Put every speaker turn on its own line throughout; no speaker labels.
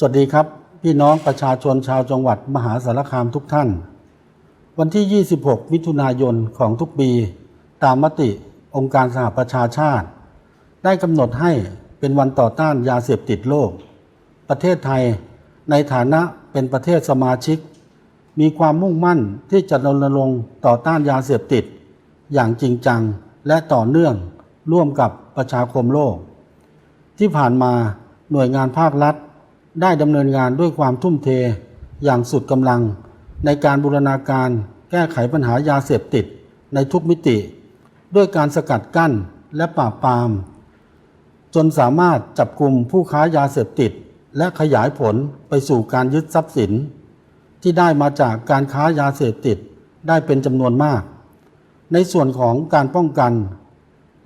สวัสดีครับ พี่น้องประชาชนชาวจังหวัดมหาสารคามทุกท่าน วันที่ 26 มิถุนายนของทุกปี ตามมติองค์การสหประชาชาติ ได้กำหนดให้เป็นวันต่อต้านยาเสพติดโลก ประเทศไทยในฐานะเป็นประเทศสมาชิก มีความมุ่งมั่นที่จะรณรงค์ต่อต้านยาเสพติด อย่างจริงจังและต่อเนื่องร่วมกับประชาคมโลก ที่ผ่านมาหน่วยงานภาครัฐ ได้ดำเนินงานด้วยความทุ่มเทอย่างสุดกำลัง ในการบูรณาการแก้ไขปัญหายาเสพติดในทุกมิติ ด้วยการสกัดกั้นและปราบปราม จนสามารถจับกลุ่มผู้ค้ายาเสพติด และขยายผลไปสู่การยึดทรัพย์สิน ที่ได้มาจากการค้ายาเสพติดได้เป็นจำนวนมาก ในส่วนของการป้องกัน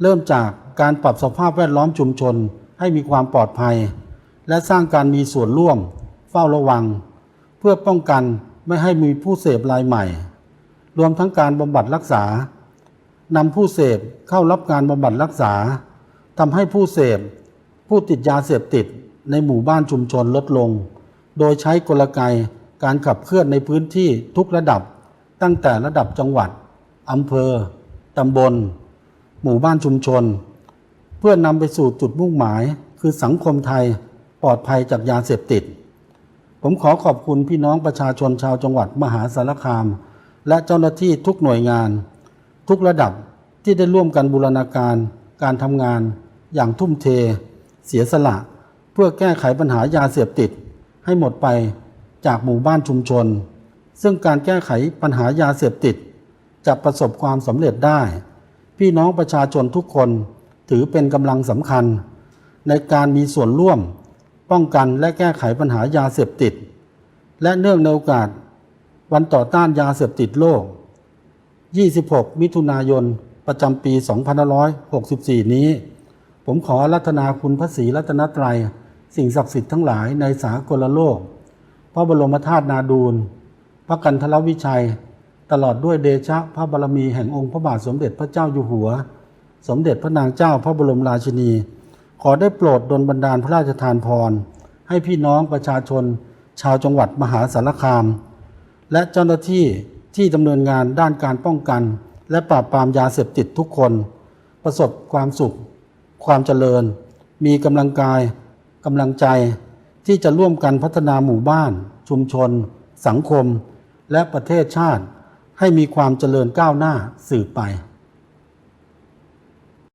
เริ่มจากการปรับสภาพแวดล้อมชุมชนให้มีความปลอดภัย และสร้างการมีส่วนร่วม เฝ้าระวัง เพื่อป้องกันไม่ให้มีผู้เสพรายใหม่ รวมทั้งการบำบัดรักษานำผู้เสพเข้ารับการบำบัดรักษาทำให้ผู้เสพ ผู้ติดยาเสพติดในหมู่บ้านชุมชนลดลง โดยใช้กลไกการขับเคลื่อนในพื้นที่ทุกระดับ ตั้งแต่ระดับจังหวัดอำเภอตำบล หมู่บ้านชุมชน เพื่อนำไปสู่จุดมุ่งหมายคือสังคมไทย ปลอดภัยจากยาเสพติด ผมขอขอบคุณพี่น้องประชาชนชาวจังหวัดมหาสารคาม และเจ้าหน้าที่ทุกหน่วยงาน ทุกระดับที่ได้ร่วมกันบูรณาการ การทำงาน อย่างทุ่มเท เสียสละ เพื่อแก้ไขปัญหายาเสพติด ให้หมดไปจากหมู่บ้านชุมชน ซึ่งการแก้ไขปัญหายาเสพติด จะประสบความสำเร็จได้ พี่น้องประชาชนทุกคนถือเป็นกำลังสำคัญ ในการมีส่วนร่วม ป้องกันและแก้ไขปัญหายาเสพติด และเนื่องในโอกาส วันต่อต้านยาเสพติดโลก 26 มิถุนายน ประจำปี 2564 นี้ ผมขอรัตนาคุณพระศรีรัตนตรัย สิ่งศักดิ์สิทธิ์ทั้งหลายในสากลโลก พระบรมธาตุนาดูล พระกันทรวิชัย ตลอดด้วยเดชะพระบารมีแห่งองค์พระบาทสมเด็จพระเจ้าอยู่หัว สมเด็จพระนางเจ้าพระบรมราชินี ขอได้โปรดดลบันดาลพระราชทานพร ให้พี่น้องประชาชน ชาวจังหวัดมหาสารคาม และเจ้าหน้าที่ที่ดำเนินงานด้านการป้องกัน และปราบปรามยาเสพติดทุกคน ประสบความสุข ความเจริญ มีกำลังกายกำลังใจที่จะร่วมกันพัฒนาหมู่บ้าน ชุมชน สังคม และประเทศชาติ ให้มีความเจริญก้าวหน้าสืบไป